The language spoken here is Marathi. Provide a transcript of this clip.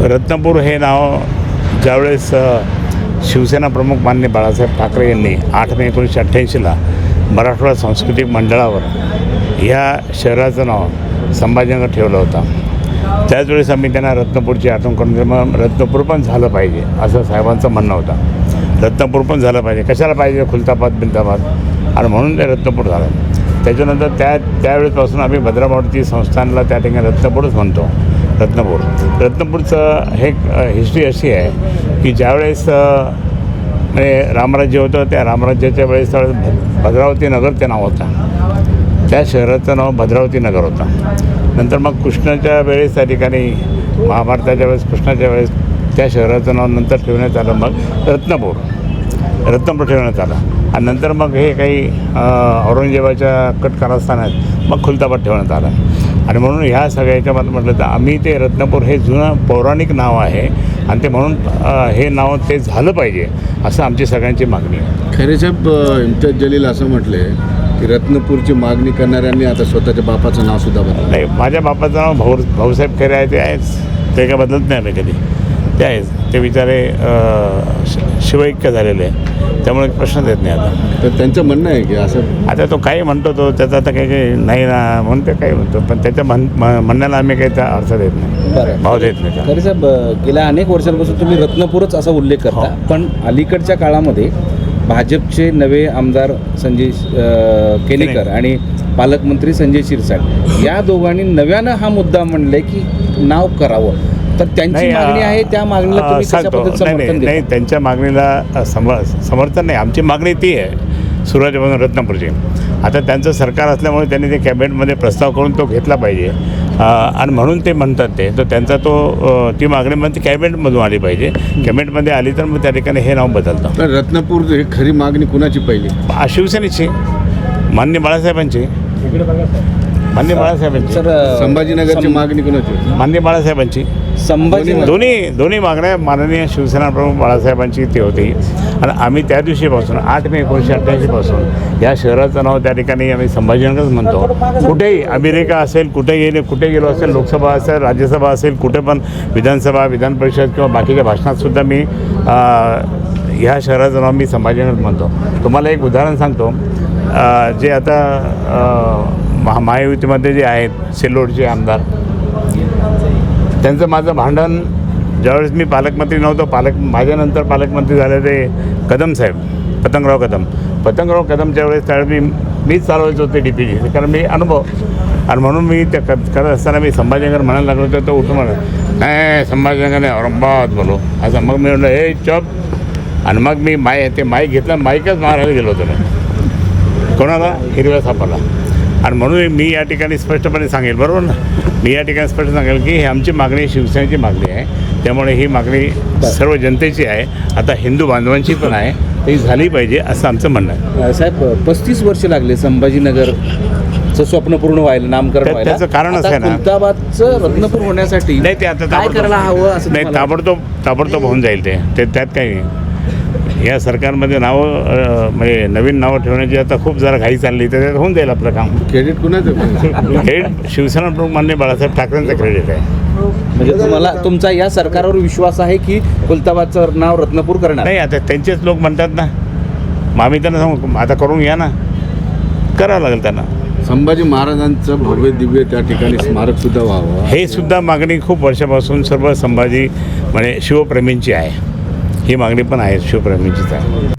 रत्नपूर हे नाव ज्यावेळेस शिवसेना प्रमुख मान्य बाळासाहेब ठाकरे यांनी आठ मे एकोणीसशे अठ्ठ्याऐंशीला मराठवाडा सांस्कृतिक मंडळावर ह्या शहराचं नाव संभाजीनगर ठेवलं होतं. त्याचवेळेस आम्ही त्यांना रत्नपूरची आठवण करून दिली. मग रत्नपूर पण झालं पाहिजे असं साहेबांचं म्हणणं होतं. रत्नपूर पण झालं पाहिजे. कशाला पाहिजे? खुलताबाद बिलताबाद? आणि म्हणून ते रत्नपूर झालं. त्याच्यानंतर त्या त्यावेळेसपासून आम्ही भद्रामारुती संस्थानला त्या ठिकाणी रत्नपूरच म्हणतो. रत्नपूर. रत्नपूरचं हे हिस्ट्री अशी आहे की ज्यावेळेस म्हणजे रामराज्य होतं त्या रामराज्याच्या वेळेस भद्रावती नगर ते नाव होतं. त्या शहराचं नाव भद्रावती नगर होतं. नंतर मग कृष्णाच्या वेळेस त्या ठिकाणी महाभारताच्या वेळेस कृष्णाच्या वेळेस त्या शहराचं नाव नंतर ठेवण्यात आलं मग रत्नपूर. रत्नपूर ठेवण्यात आलं. आणि नंतर मग हे काही औरंगजेबाच्या कट आहेत मग खुलताबाद ठेवण्यात आलं. आणि म्हणून ह्या सगळ्याच्या मध्ये म्हटलं तर आम्ही ते रत्नपूर हे जुनं पौराणिक नाव आहे आणि ते म्हणून हे नाव ते झालं पाहिजे असं आमची सगळ्यांची मागणी आहे. खरे साहेब अ, इम्तियाज जलील असं म्हटले की रत्नपूरची मागणी करणाऱ्यांनी आता स्वतःच्या बापाचं नाव सुद्धा बदललं. नाही माझ्या बापाचं नाव भाऊ भाऊसाहेब खरे आहे ते आहेच. ते काय बदलत नाही आम्ही कधी. ते आहेच. ते शि- शिवैक्य झालेले. आहे त्यामुळे प्रश्नच येत नाही आता. तर त्यांचं म्हणणं आहे की असं आता तो काही म्हणतो तो त्याचा आता काही काही नाही ना म्हणून ते काही म्हणतो पण त्याच्या म्हण म्ह- म्हणण्याला आम्ही काही त्या अर्थ देत नाही. बरं. भाव देत नाही त्याला. खरे साहेब अ, गेल्या अनेक वर्षांपासून तुम्ही रत्नपूरच असा उल्लेख करता पण अलीकडच्या काळामध्ये भाजपचे नवे आमदार संजय अ, केनेकर आणि पालकमंत्री संजय शिरसाट या दोघांनी नव्यानं हा मुद्दा म्हणलाय की नाव करावं. तर त्यांची मागणी आहे त्या मागणीला तुम्ही कशा. पद्धतीचं नाही नाही समर्थन नाही देता? त्यांच्या मागणीला सम समर्थन नाही. आमची मागणी ती आहे सुरुवातीपासून रत्नापूरची. आता त्यांचं सरकार असल्यामुळे त्यांनी ते कॅबिनेटमध्ये प्रस्ताव करून तो घेतला पाहिजे. अ, आणि म्हणून ते म्हणतात ते. तर त्यांचा तो अ, ती मागणी म्हणजे कॅबिनेटमधून आली पाहिजे. कॅबिनेटमध्ये आली तर मग त्या ठिकाणी हे नाव बदलतं. तर रत्नपूर ही खरी मागणी कुणाची पहिली? आ, शिवसेनेची. मान्य बाळासाहेबांची. मान्य बाळासाहेबांची. सर संभाजीनगरची मागणी कुणाची होती? मान्य बाळासाहेबांची. संभाजी दोन्ही दोन्ही मागण्या माननीय शिवसेना प्रमुख बाळासाहेबांची ती होती. आणि आम्ही त्या दिवशीपासून आठ मे एकोणीसशे अठ्ठ्याऐंशीपासून या शहराचं नाव त्या ठिकाणी आम्ही संभाजीनगरच म्हणतो. कुठेही अमेरिका असेल कुठे गेले कुठे गेलो असेल लोकसभा असेल राज्यसभा असेल कुठे पण विधानसभा विधान परिषद किंवा बाकीच्या भाषणातसुद्धा मी ह्या शहराचं नाव मी संभाजीनगर म्हणतो. तुम्हाला एक उदाहरण सांगतो. जे आता अ, महा महायुतीमध्ये जे आहेत सेलोडचे आमदार. त्यांचं माझं भांडण ज्यावेळेस मी पालकमंत्री नव्हतो पालक माझ्यानंतर पालकमंत्री झाले ते कदम साहेब पतंगराव कदम. पतंगराव कदमच्या वेळेस त्यावेळेस मी मीच चालवायचो होते डी पी जी कारण मी अनुभव आणि म्हणून मी त्या करत करत असताना मी संभाजीनगर म्हणायला लागलो तर तो उठून म्हणा नाही संभाजीनगर नाही औरंगाबाद बोलो. असं मग मी म्हणलं हे चॉप. आणि मग मी माय ते माईक घेतलं माईकच मारायला गेलो होतो मी. कोणाला? हिरव्या सापाला. आणि म्हणून मी या ठिकाणी स्पष्टपणे सांगेल बरोबर ना? मी या ठिकाणी स्पष्ट सांगेल की ही आमची मागणी शिवसेनेची मागणी आहे. त्यामुळे ही मागणी सर्व जनतेची आहे. आता हिंदू बांधवांची पण आहे. ती झाली पाहिजे असं आमचं म्हणणं आहे. साहेब पस्तीस वर्ष लागले संभाजीनगरचं स्वप्न पूर्ण व्हायला नामकरण व्हायला. त्याचं कारणच आता आहे ना. खुलताबादचं रत्नपूर होण्यासाठी नाही ते आता काय करायला हवं असं नाही ताबडतोब ताबडतोब होऊन जाईल ते. ते त्यात काही नाही. या सरकारमध्ये नावं म्हणजे नवीन नावं ठेवण्याची आता खूप जरा घाई चालली तर होऊन जाईल आपलं काम. क्रेडिट कुणाचं हे शिवसेना प्रमुख मान्य बाळासाहेब ठाकरेंचं क्रेडिट आहे. म्हणजे तुम्हाला तुमचा या सरकारवर विश्वास आहे की खुलताबादचं नाव रत्नपूर करणार? नाही आता त्यांचेच लोक म्हणतात ना. मग आम्ही त्यांना सांगू आता करून घ्या ना. करावं लागेल त्यांना. संभाजी महाराजांचं भव्य दिव्य त्या ठिकाणी स्मारक सुद्धा व्हावं. हे सुद्धा मागणी खूप वर्षापासून सर्व संभाजी म्हणजे शिवप्रेमींची आहे. ही मागणी पण आहे शिवप्रेमींचीच आहे